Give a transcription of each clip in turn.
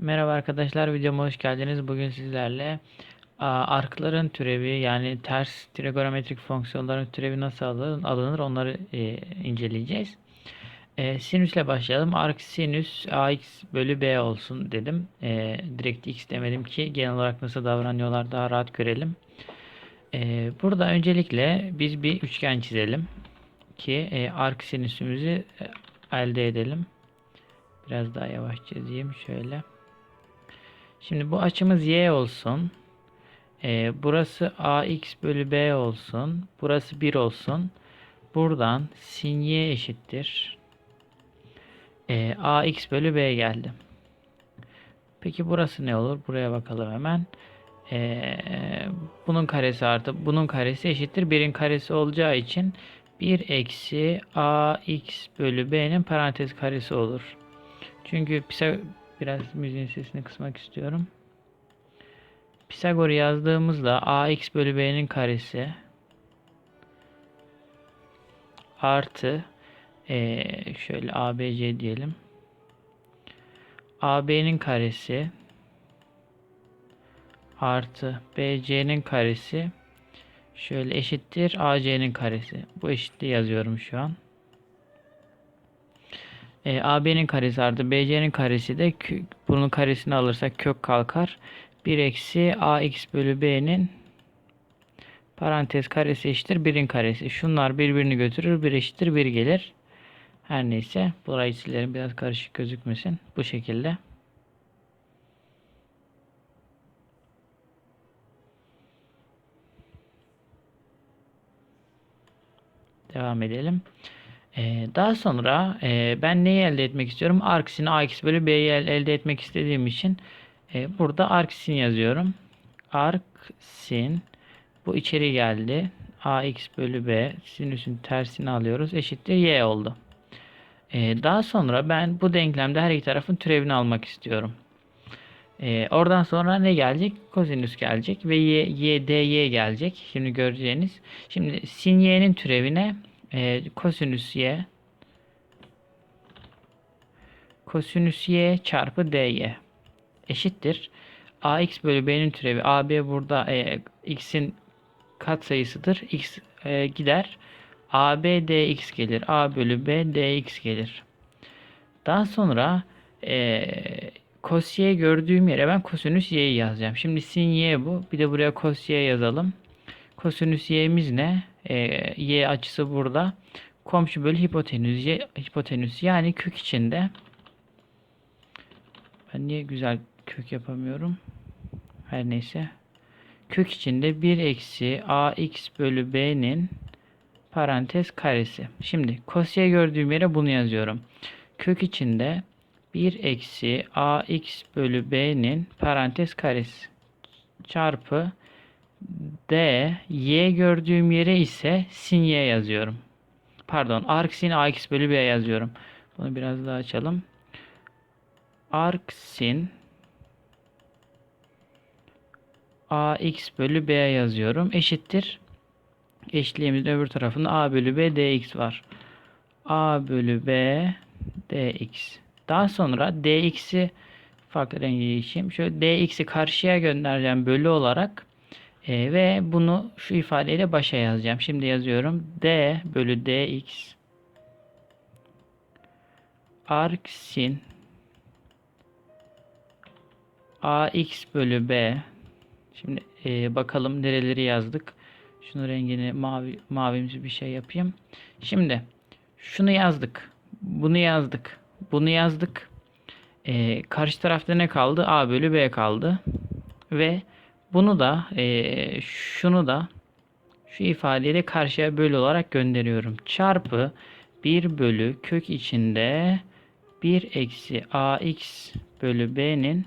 Merhaba arkadaşlar, videoma hoş geldiniz. Bugün sizlerle arkların türevi yani ters trigonometrik fonksiyonların türevi nasıl alın- alınır onları e, inceleyeceğiz. E, sinüsle başlayalım. Arc sinüs ax bölü b olsun dedim. E, direkt x demedim ki genel olarak nasıl davranıyorlar daha rahat görelim. Burada öncelikle biz bir üçgen çizelim ki arc sinüsümüzü elde edelim. Biraz daha yavaş çizeyim şöyle. Şimdi bu açımız y olsun. Ee, burası ax bölü b olsun. Burası 1 olsun. Buradan sin y eşittir. Ee, ax bölü b geldi. Peki burası ne olur? Buraya bakalım hemen. Ee, bunun karesi artı bunun karesi eşittir. 1'in karesi olacağı için 1 eksi ax bölü b'nin parantez karesi olur. Çünkü biraz müziğin sesini kısmak istiyorum. Pisagor yazdığımızda ax bölü b'nin karesi artı eee, şöyle abc diyelim. ab'nin karesi artı bc'nin karesi şöyle eşittir ac'nin karesi. Bu eşitliği yazıyorum şu an. E, AB'nin karesi artı BC'nin karesi de bunun karesini alırsak kök kalkar. 1 eksi AX bölü B'nin parantez karesi eşittir 1'in karesi. Şunlar birbirini götürür. 1 eşittir 1 gelir. Her neyse. Burayı silerim. Biraz karışık gözükmesin. Bu şekilde. Devam edelim. Ee, daha sonra e, ben neyi elde etmek istiyorum? Arc sin ax bölü b'yi el- elde etmek istediğim için e, burada arc sin yazıyorum. Arc sin bu içeri geldi. ax bölü b sinüsün tersini alıyoruz. Eşittir y oldu. E, daha sonra ben bu denklemde her iki tarafın türevini almak istiyorum. Oradan sonra ne gelecek? Kosinüs gelecek ve y, y dy gelecek. Şimdi göreceğiniz. Şimdi sin y'nin türevine e, kosinüs y kosinüs y çarpı dy eşittir. ax bölü b'nin türevi ab burada e, x'in katsayısıdır. x e, gider. ab dx gelir. a bölü b dx gelir. Daha sonra e, cos y gördüğüm yere ben kosinüs y'yi yazacağım. Şimdi sin y bu. Bir de buraya cos y yazalım. Kosinüs y'miz ne? Ee, y açısı burada. Komşu bölü hipotenüs. Y, hipotenüs yani kök içinde. Ben niye güzel kök yapamıyorum? Her neyse. Kök içinde 1 eksi ax bölü b'nin parantez karesi. Şimdi cos y gördüğüm yere bunu yazıyorum. Kök içinde 1 eksi ax bölü b'nin parantez karesi çarpı D, Y gördüğüm yere ise sin Y yazıyorum. Pardon, arc sin AX bölü B yazıyorum. Bunu biraz daha açalım. Arc sin AX bölü B yazıyorum. Eşittir. Eşliğimizin öbür tarafında A bölü B dx var. A bölü B dx. Daha sonra dx'i farklı rengi geçeyim. Şöyle dx'i karşıya göndereceğim bölü olarak. E, ve bunu şu ifadeyle başa yazacağım. Şimdi yazıyorum. d bölü dx arc sin ax bölü b Şimdi e, bakalım nereleri yazdık. Şunu rengini mavi mavimsi bir şey yapayım. Şimdi şunu yazdık. Bunu yazdık. Bunu yazdık. E, karşı tarafta ne kaldı? a bölü b kaldı. Ve bunu da eee, şunu da şu ifadeyle karşıya bölü olarak gönderiyorum. Çarpı 1 bölü kök içinde 1 eksi ax bölü b'nin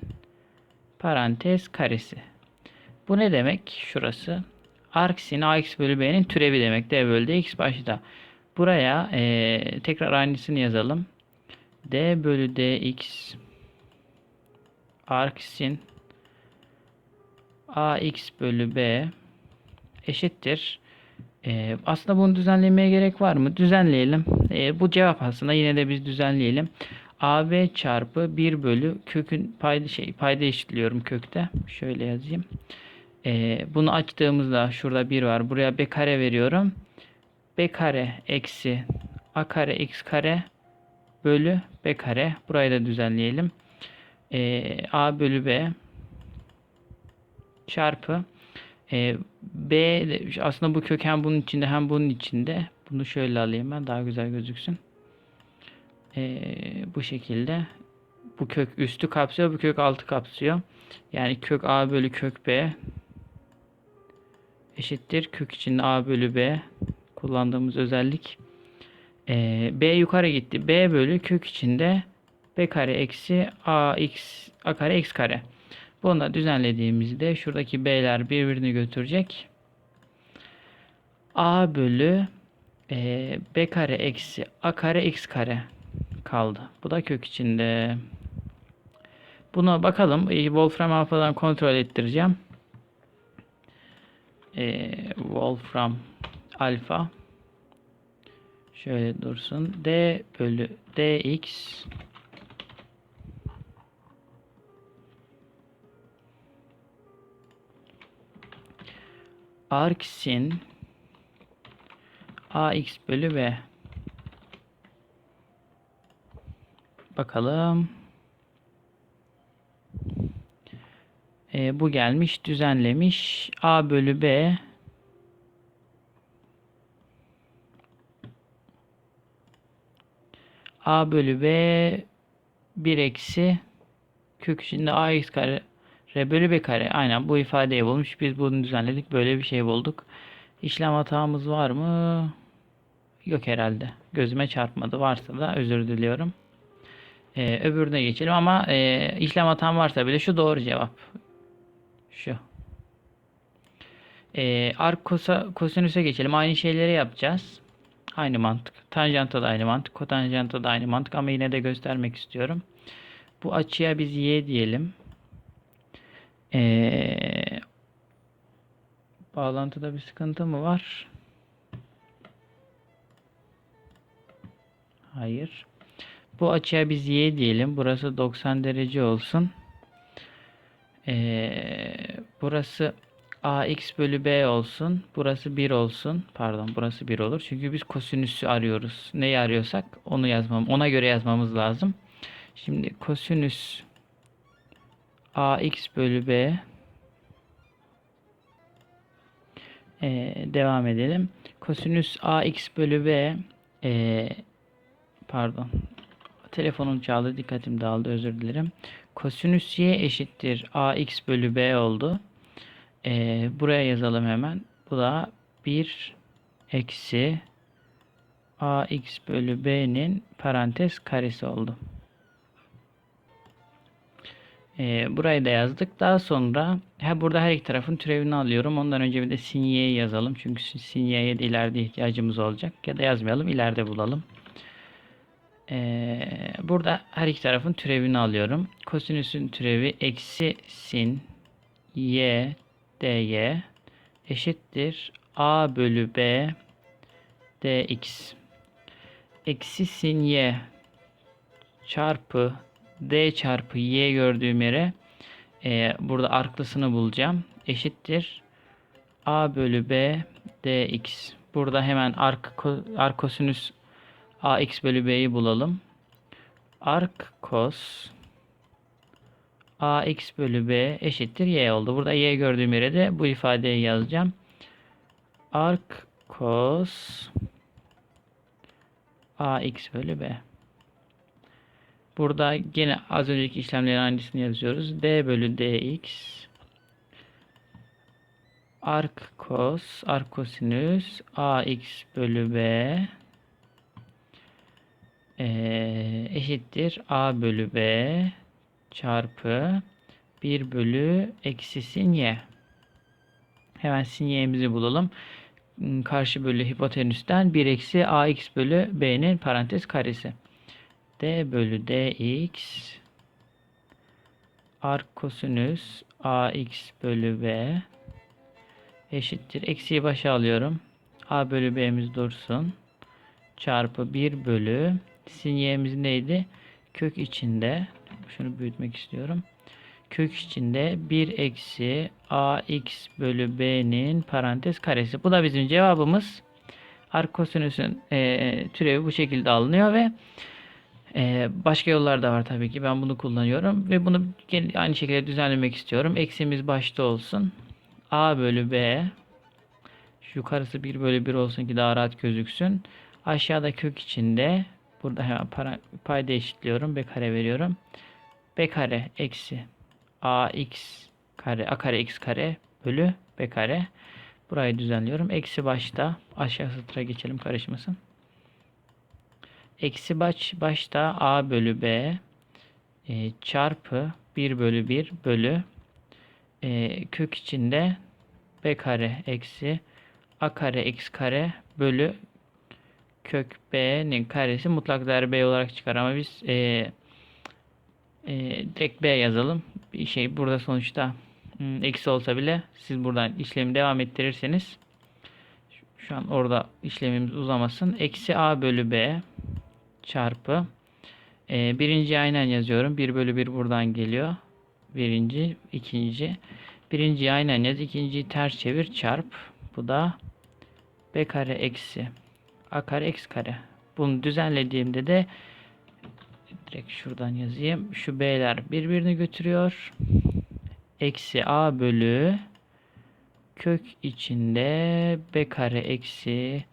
parantez karesi. Bu ne demek? Şurası. Arc sin ax bölü b'nin türevi demek. d bölü dx başta. Buraya eee, tekrar aynısını yazalım. d bölü dx arc sin ax bölü b eşittir. Ee, aslında bunu düzenlemeye gerek var mı? Düzenleyelim. Ee, bu cevap aslında yine de biz düzenleyelim. AB çarpı 1 bölü kökün payda şey payda eşitliyorum kökte. Şöyle yazayım. Ee, bunu açtığımızda şurada 1 var. Buraya b kare veriyorum. b kare eksi a kare x kare bölü b kare. Burayı da düzenleyelim. Ee, a bölü b çarpı e, b aslında bu kök hem bunun içinde hem bunun içinde. Bunu şöyle alayım ben daha güzel gözüksün. Ee, bu şekilde bu kök üstü kapsıyor bu kök altı kapsıyor. Yani kök a bölü kök b eşittir kök içinde a bölü b kullandığımız özellik. Ee, b yukarı gitti. b bölü kök içinde b kare eksi a x a kare x kare. Bunu da düzenlediğimizde şuradaki b'ler birbirini götürecek. a bölü e, b kare eksi a kare x kare kaldı. Bu da kök içinde. Buna bakalım. Wolfram alfadan kontrol ettireceğim. E, Wolfram alfa şöyle dursun. D bölü dx arksin ax bölü b Bakalım. Ee, bu gelmiş, düzenlemiş. A bölü B A bölü B 1 eksi kök içinde ax kare r bölü b kare. Aynen bu ifadeyi bulmuş. Biz bunu düzenledik. Böyle bir şey bulduk. İşlem hatamız var mı? Yok herhalde. Gözüme çarpmadı. Varsa da özür diliyorum. Ee, öbürüne geçelim ama e, işlem hatam varsa bile şu doğru cevap. Şu. Ee, kosa, kosinüse geçelim. Aynı şeyleri yapacağız. Aynı mantık. Tanjanta da aynı mantık. Kotanjanta da aynı mantık ama yine de göstermek istiyorum. Bu açıya biz y diyelim. Ee, bağlantıda bir sıkıntı mı var? Hayır. Bu açıya biz y diyelim. Burası 90 derece olsun. Ee, burası ax bölü b olsun. Burası 1 olsun. Pardon burası 1 olur. Çünkü biz kosinüsü arıyoruz. Neyi arıyorsak onu yazmam. Ona göre yazmamız lazım. Şimdi kosinüs ax bölü b Ee, devam edelim. Kosinüs ax bölü b ee, pardon telefonum çaldı dikkatim dağıldı özür dilerim. Kosinüs y eşittir ax bölü b oldu. Ee, buraya yazalım hemen. Bu da 1 eksi ax bölü b'nin parantez karesi oldu. Ee, burayı da yazdık. Daha sonra ha, burada her iki tarafın türevini alıyorum. Ondan önce bir de sin y'yi yazalım. Çünkü sin y'ye de ileride ihtiyacımız olacak. Ya da yazmayalım. ileride bulalım. Ee, burada her iki tarafın türevini alıyorum. Kosinüsün türevi eksi sin y dy eşittir a bölü b dx eksi sin y çarpı d çarpı y gördüğüm yere e, burada arklısını bulacağım. Eşittir a bölü b dx. Burada hemen ark, ark kosinüs ax bölü b'yi bulalım. Ark kos ax bölü b eşittir y oldu. Burada y gördüğüm yere de bu ifadeyi yazacağım. Ark kos ax bölü b. Burada gene az önceki işlemlerin aynısını yazıyoruz. d bölü dx ark kos ark kosinüs ax bölü b ee, eşittir a bölü b çarpı 1 bölü eksi sin y. Hemen sin y'mizi bulalım. Karşı bölü hipotenüsten 1 eksi ax bölü b'nin parantez karesi. D bölü dx ark kosinüs ax bölü b eşittir. Eksiyi başa alıyorum. a bölü b'miz dursun. Çarpı 1 bölü sin y'miz neydi? kök içinde şunu büyütmek istiyorum. Kök içinde 1 eksi ax bölü b'nin parantez karesi. Bu da bizim cevabımız. Ark kosinüsün e, türevi bu şekilde alınıyor ve e, başka yollar da var tabii ki. Ben bunu kullanıyorum ve bunu aynı şekilde düzenlemek istiyorum. Eksimiz başta olsun. a bölü b şu yukarısı 1 bölü 1 olsun ki daha rahat gözüksün. Aşağıda kök içinde burada hemen para, payda eşitliyorum. B kare veriyorum. B kare eksi ax kare a kare x kare bölü b kare. Burayı düzenliyorum. Eksi başta aşağı satıra geçelim karışmasın. Eksi baş, başta a bölü b e, çarpı 1 bölü 1 bölü e, kök içinde b kare eksi a kare x kare bölü kök b'nin karesi mutlak değer b olarak çıkar ama biz e, e, direkt b yazalım. Bir şey burada sonuçta hmm, eksi olsa bile siz buradan işlemi devam ettirirseniz şu an orada işlemimiz uzamasın. Eksi a bölü b çarpı e, birinci aynen yazıyorum. 1 bölü 1 buradan geliyor. Birinci, ikinci. Birinci aynen yaz. ikinciyi ters çevir çarp. Bu da b kare eksi a kare x kare. Bunu düzenlediğimde de direkt şuradan yazayım. Şu b'ler birbirini götürüyor. Eksi a bölü kök içinde b kare eksi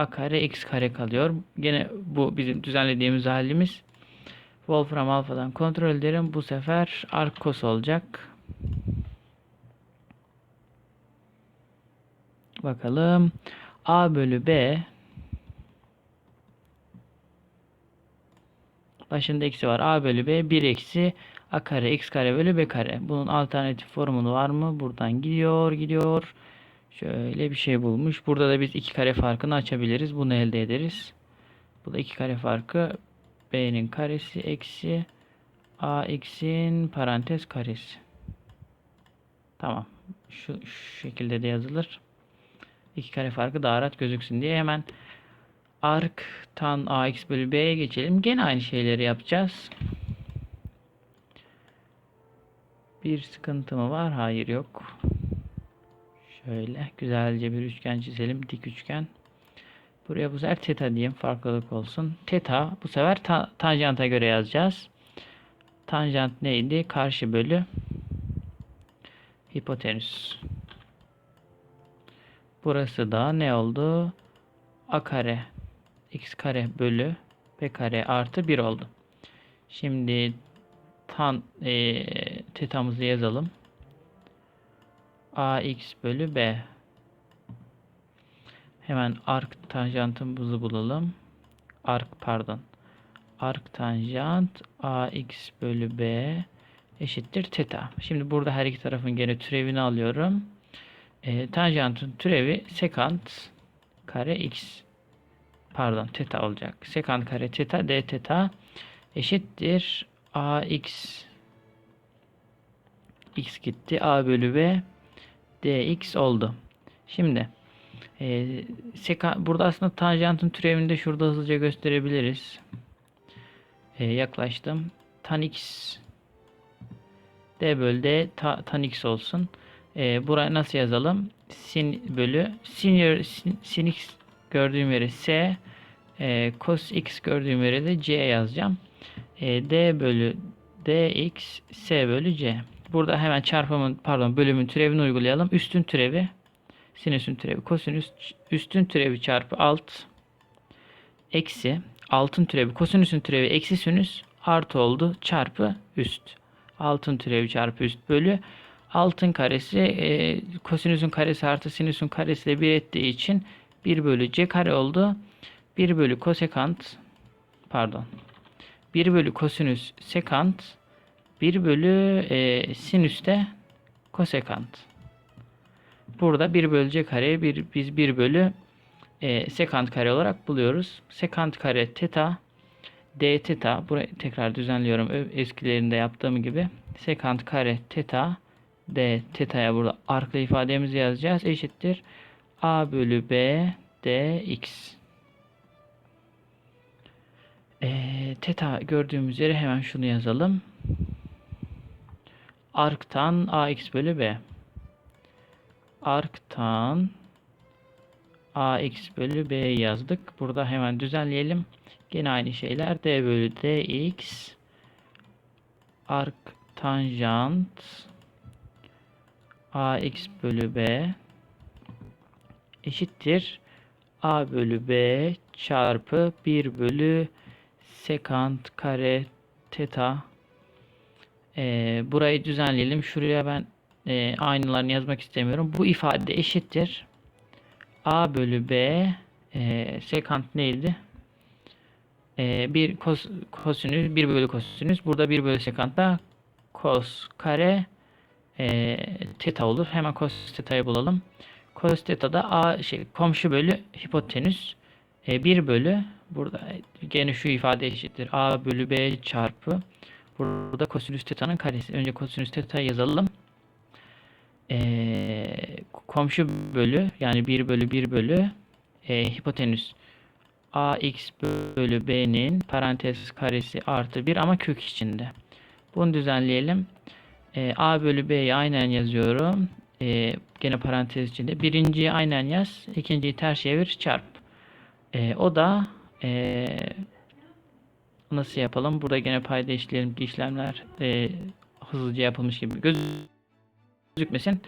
a kare x kare kalıyor. Gene bu bizim düzenlediğimiz halimiz. Wolfram alfadan kontrol ederim. Bu sefer arc cos olacak. Bakalım. A bölü B başında eksi var. A bölü B 1 eksi A kare x kare bölü B kare. Bunun alternatif formunu var mı? Buradan gidiyor gidiyor. Şöyle bir şey bulmuş. Burada da biz iki kare farkını açabiliriz. Bunu elde ederiz. Bu da iki kare farkı. B'nin karesi eksi A x'in parantez karesi. Tamam. Şu, şu şekilde de yazılır. İki kare farkı daha rahat gözüksün diye hemen arc tan ax bölü b'ye geçelim. Gene aynı şeyleri yapacağız. Bir sıkıntı mı var? Hayır yok. Şöyle güzelce bir üçgen çizelim. Dik üçgen. Buraya bu sefer teta diyeyim. Farklılık olsun. Teta bu sefer ta tanjanta göre yazacağız. Tanjant neydi? Karşı bölü hipotenüs. Burası da ne oldu? A kare x kare bölü b kare artı 1 oldu. Şimdi tan e, tetamızı yazalım. Ax bölü b. Hemen ark tanjantımızı bulalım. Ark pardon. Ark tanjant ax bölü b eşittir teta. Şimdi burada her iki tarafın gene türevini alıyorum. E, tanjantın türevi sekant kare x pardon teta olacak. Sekant kare teta d teta eşittir ax x gitti a bölü b dx oldu. Şimdi e, burada aslında tanjantın türevini de şurada hızlıca gösterebiliriz. E, yaklaştım. Tan x d bölü d ta, tan x olsun. E, buraya nasıl yazalım? Sin bölü sin, sin, sin x gördüğüm yere S, e, cos x gördüğüm yere de C yazacağım. E, D bölü dx S bölü C. Burada hemen çarpımın pardon bölümün türevini uygulayalım. Üstün türevi sinüsün türevi kosinüs üstün türevi çarpı alt eksi altın türevi kosinüsün türevi eksi sinüs artı oldu çarpı üst. Altın türevi çarpı üst bölü altın karesi e, kosinüsün karesi artı sinüsün karesi ile bir ettiği için 1 bölü c kare oldu. 1 bölü kosekant pardon 1 bölü kosinüs sekant 1 bölü e, sinüste kosekant. Burada 1 bölü kare bir, biz 1 bölü e, sekant kare olarak buluyoruz. Sekant kare teta d teta burayı tekrar düzenliyorum eskilerinde yaptığım gibi. Sekant kare teta d teta'ya burada arklı ifademizi yazacağız. Eşittir a bölü b dx. Ee, teta gördüğümüz üzere hemen şunu yazalım. Arktan ax bölü b. Arktan ax bölü b yazdık. Burada hemen düzenleyelim. Gene aynı şeyler. d bölü dx ark tanjant ax bölü b eşittir a bölü b çarpı 1 bölü sekant kare teta ee, burayı düzenleyelim. Şuraya ben e, aynılarını yazmak istemiyorum. Bu ifade eşittir. A bölü B e, sekant neydi? E, bir kos, kosinüs 1 bölü kosinüs. Burada 1 bölü sekantta kos kare e, teta olur. Hemen kos teta'yı bulalım. Kos teta da A şey komşu bölü hipotenüs e, 1 bölü burada gene şu ifade eşittir. A bölü B çarpı burada kosinüs teta'nın karesi. Önce kosinüs teta yazalım. E, komşu bölü yani 1 bölü 1 bölü e, hipotenüs ax bölü b'nin parantez karesi artı 1 ama kök içinde. Bunu düzenleyelim. E, a bölü b'yi aynen yazıyorum. E, gene parantez içinde. Birinciyi aynen yaz. ikinciyi ters çevir çarp. E, o da e, nasıl yapalım? Burada gene payda işleyelim ki işlemler e, hızlıca yapılmış gibi gözükmesin.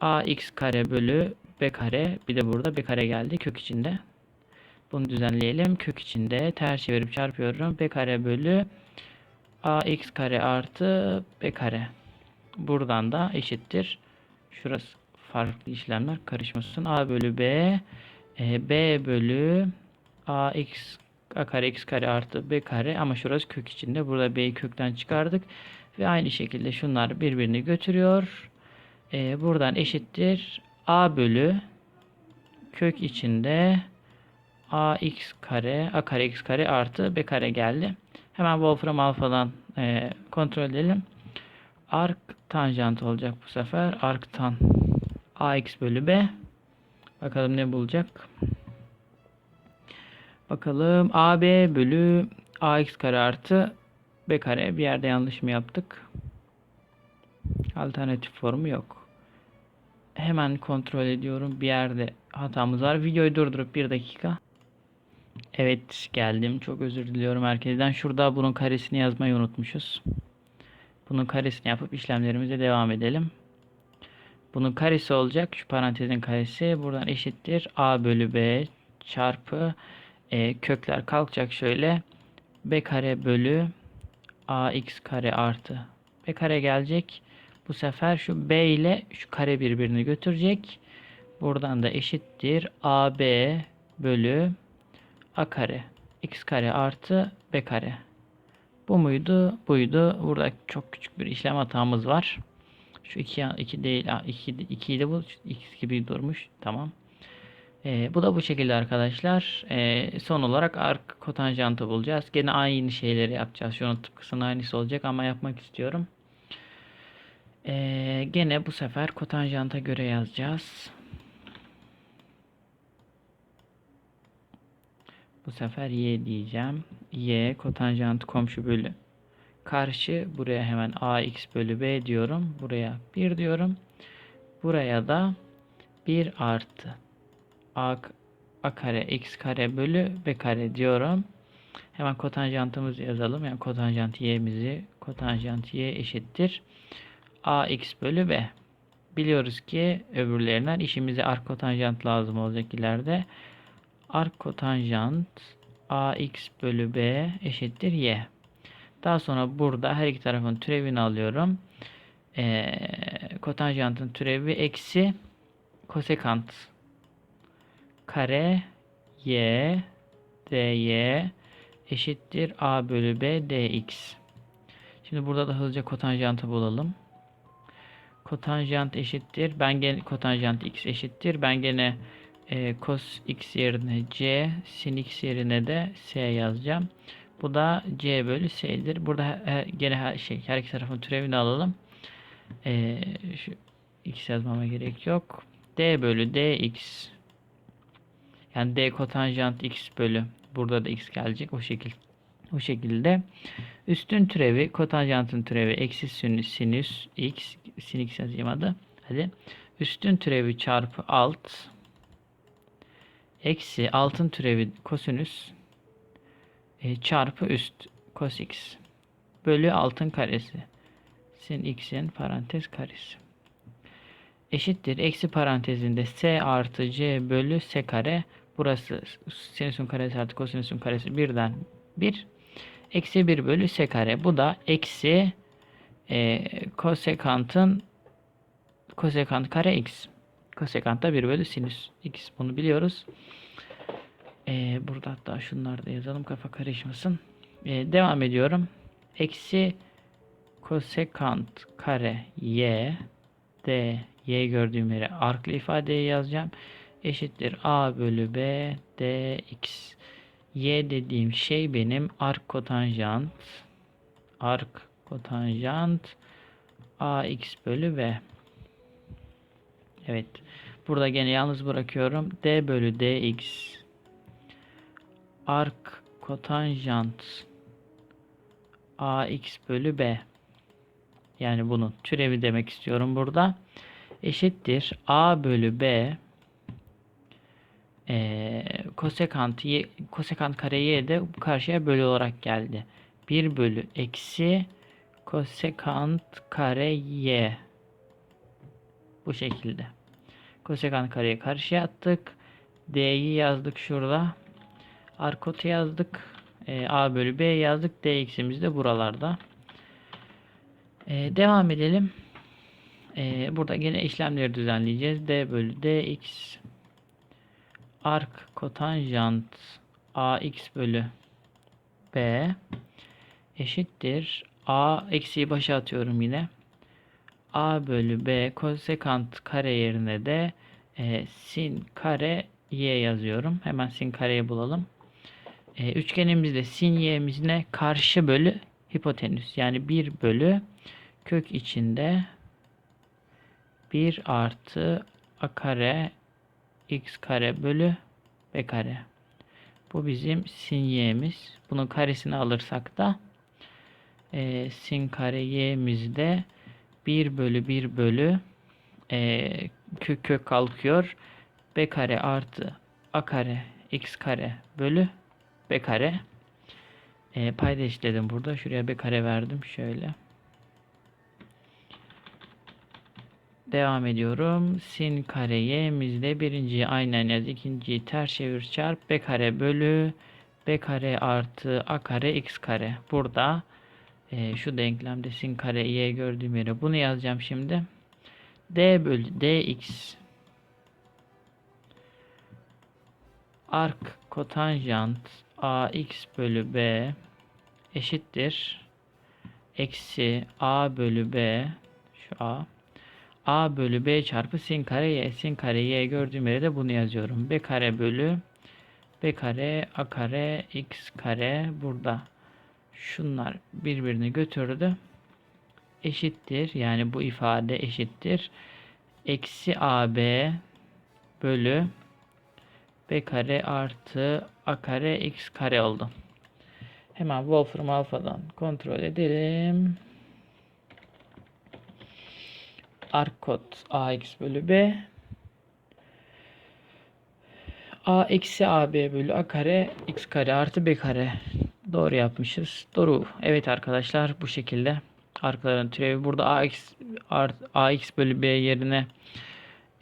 ax kare bölü b kare bir de burada b kare geldi kök içinde. Bunu düzenleyelim. Kök içinde ters çevirip çarpıyorum. b kare bölü ax kare artı b kare. Buradan da eşittir. Şurası farklı işlemler karışmasın. a bölü b e, b bölü ax a kare x kare artı b kare ama şurası kök içinde. Burada b'yi kökten çıkardık. Ve aynı şekilde şunlar birbirini götürüyor. E, buradan eşittir. a bölü kök içinde ax kare a kare x kare artı b kare geldi. Hemen Wolfram alfadan e, kontrol edelim. Ark tanjant olacak bu sefer. Arktan ax bölü b. Bakalım ne bulacak. Bakalım AB bölü AX kare artı B kare. Bir yerde yanlış mı yaptık? Alternatif formu yok. Hemen kontrol ediyorum. Bir yerde hatamız var. Videoyu durdurup bir dakika. Evet geldim. Çok özür diliyorum herkesten. Şurada bunun karesini yazmayı unutmuşuz. Bunun karesini yapıp işlemlerimize devam edelim. Bunun karesi olacak. Şu parantezin karesi. Buradan eşittir. A bölü B çarpı e, kökler kalkacak şöyle. B kare bölü AX kare artı B kare gelecek. Bu sefer şu B ile şu kare birbirini götürecek. Buradan da eşittir. AB bölü A kare X kare artı B kare. Bu muydu? Buydu. Burada çok küçük bir işlem hatamız var. Şu 2 2 değil. 2 2 de bu x gibi durmuş. Tamam. E, bu da bu şekilde arkadaşlar. E, son olarak ark kotanjantı bulacağız. Gene aynı şeyleri yapacağız. Şunun tıpkısının aynısı olacak ama yapmak istiyorum. E, gene bu sefer kotanjanta göre yazacağız. Bu sefer y diyeceğim. y kotanjant komşu bölü karşı buraya hemen ax bölü b diyorum. Buraya 1 diyorum. Buraya da 1 artı a, a kare x kare bölü b kare diyorum. Hemen kotanjantımızı yazalım. Yani kotanjant y'mizi kotanjant y eşittir. ax bölü b. Biliyoruz ki öbürlerinden işimize ark kotanjant lazım olacak ileride. Ark kotanjant ax bölü b eşittir y. Daha sonra burada her iki tarafın türevini alıyorum. Ee, kotanjantın türevi eksi kosekant kare y dy eşittir a bölü b dx. Şimdi burada da hızlıca kotanjantı bulalım. Kotanjant eşittir. Ben gene kotanjant x eşittir. Ben gene e, cos x yerine c, sin x yerine de s yazacağım. Bu da c bölü s'dir. Burada her, gene her şey her iki tarafın türevini alalım. E, şu x yazmama gerek yok. d bölü dx yani d kotanjant x bölü burada da x gelecek o şekil Bu şekilde. Üstün türevi kotanjantın türevi eksi sinüs, sinüs x sin x yazayım adı. Hadi. Üstün türevi çarpı alt eksi altın türevi kosinüs e, çarpı üst cos x bölü altın karesi sin x'in parantez karesi eşittir. Eksi parantezinde s artı c bölü s kare burası sinüsün karesi artı kosinüsün karesi birden 1 eksi 1 bölü s kare bu da eksi e, kosekantın kosekant kare x kosekant da 1 bölü sinüs x bunu biliyoruz. E, burada hatta şunları da yazalım kafa karışmasın. E, devam ediyorum. Eksi kosekant kare y d y gördüğüm yere arklı ifadeyi yazacağım. Eşittir a bölü b dx. y dediğim şey benim ark kotanjant ark kotanjant ax bölü b. Evet. Burada gene yalnız bırakıyorum. d bölü dx ark kotanjant ax bölü b. Yani bunun türevi demek istiyorum burada. Eşittir a bölü b e, kosekant, kosekant kare y de karşıya bölü olarak geldi. 1 bölü eksi kosekant kare y. Bu şekilde. Kosekant kareyi karşıya attık. D'yi yazdık şurada. Arkot'u yazdık. E, A bölü B yazdık. Dx'imiz de buralarda. E, devam edelim. E, burada yine işlemleri düzenleyeceğiz. D bölü Dx ark kotanjant ax bölü b eşittir a eksiği başa atıyorum yine a bölü b kosekant kare yerine de e, sin kare y yazıyorum. Hemen sin kareyi bulalım. E, üçgenimizde sin y'miz Karşı bölü hipotenüs. Yani 1 bölü kök içinde 1 artı a kare x kare bölü b kare. Bu bizim sin y'miz. Bunun karesini alırsak da e, sin kare y'miz de 1 bölü 1 bölü e, kök kök kalkıyor. b kare artı a kare x kare bölü b kare. E, payda işledim burada. Şuraya b kare verdim. Şöyle. Devam ediyorum. Sin kare y'mizde birinciyi aynen yaz. ikinciyi ters çevir çarp. B kare bölü B kare artı A kare X kare. Burada e, şu denklemde sin kare y gördüğüm yere bunu yazacağım şimdi. D bölü dx ark kotanjant ax bölü b eşittir eksi a bölü b şu a a bölü b çarpı sin kare y. Sin kare y gördüğüm yere de bunu yazıyorum. b kare bölü b kare a kare x kare burada. Şunlar birbirini götürdü. Eşittir. Yani bu ifade eşittir. Eksi ab bölü b kare artı a kare x kare oldu. Hemen Wolfram alfadan kontrol edelim. Ark kod ax bölü b a eksi ab bölü a kare x kare artı b kare doğru yapmışız. Doğru. Evet arkadaşlar bu şekilde arkaların türevi burada ax art, ax bölü b yerine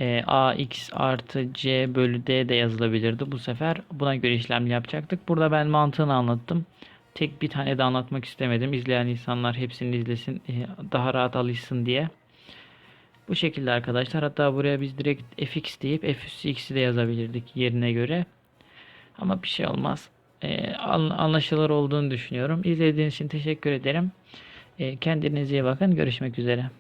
e, ax artı c bölü d de yazılabilirdi. Bu sefer buna göre işlem yapacaktık. Burada ben mantığını anlattım. Tek bir tane de anlatmak istemedim. İzleyen insanlar hepsini izlesin. E, daha rahat alışsın diye. Bu şekilde arkadaşlar. Hatta buraya biz direkt fx deyip f de yazabilirdik yerine göre. Ama bir şey olmaz. Ee, anlaşılır olduğunu düşünüyorum. İzlediğiniz için teşekkür ederim. Ee, kendinize iyi bakın. Görüşmek üzere.